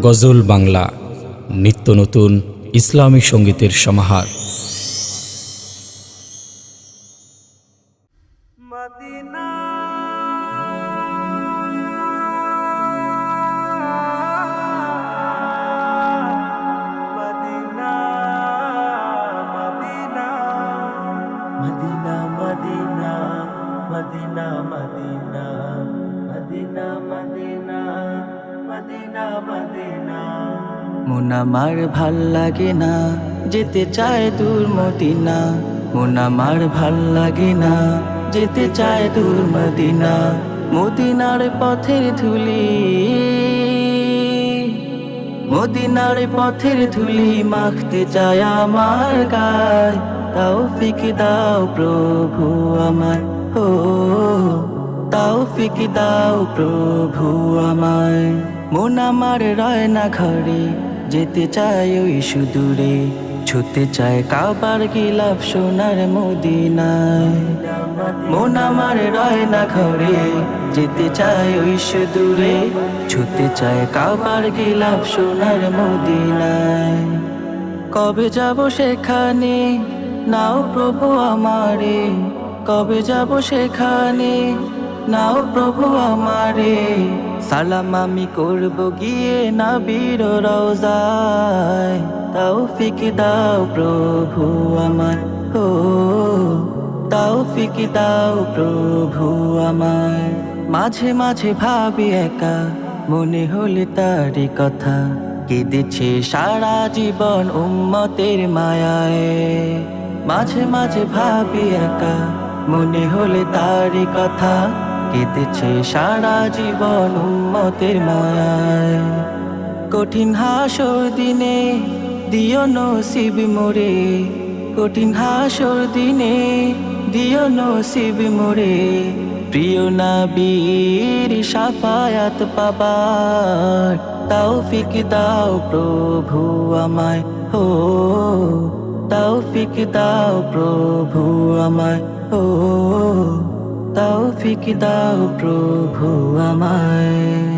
গজল বাংলা নিত্য নতুন ইসলামী সঙ্গীতের সমাহার। Medina. Medina Medina. Medina Medina মন আমার ভালো লাগে না, যেতে চায় দূর মদিনা। মন আমার ভালো লাগে না, যেতে চায় দূর মদিনা। মদিনার পথের ধুলি, মদিনার পথের ধুলি মাখতে চায় আমার গায়। তাও ফিকি দাও প্রভু আমার ও তাও ফিকি দাও প্রভু আমায়। মন আমার রয় না ঘরে, যেতে চায় ওই সুদূরে ছুতে চায় কাবার গিলাপ সোনার মদিনায়। মন আমার রয় না ঘরে, যেতে চায় ওই সুদূরে ছুতে চায় কাবার গিলাপ সোনার মদিনায়। কবে যাব সেখানে? নাও প্রভু আমারে, কবে যাব সেখানে? নাও প্রভু আমারে। সালাম আমি করব গিয়ে না বীর রওজায়। তাও ফিকি দাও প্রভু আমার ও তাও ফিকি দাও প্রভু আমার। মাঝে মাঝে ভাবি একা, মনে হলে তারই কথা। কেঁদেছে সারা জীবন উম্মতের মায়ায়। মাঝে মাঝে ভাবি একা, মনে হলে তারই কথা। কেঁদেছে সারা জীবন উম্মতের মায়ায়। কঠিন হাসর দিনে দিও নসিব মোরে। কঠিন হাসর দিনে দিও নসিব মোরে। প্রিয় নবীর সাফায়াত পাবার তৌফিক দাও প্রভু আমায়। হো তৌফিক দাও প্রভু আমায়। হো ফিকি দাও প্রভু আমায়।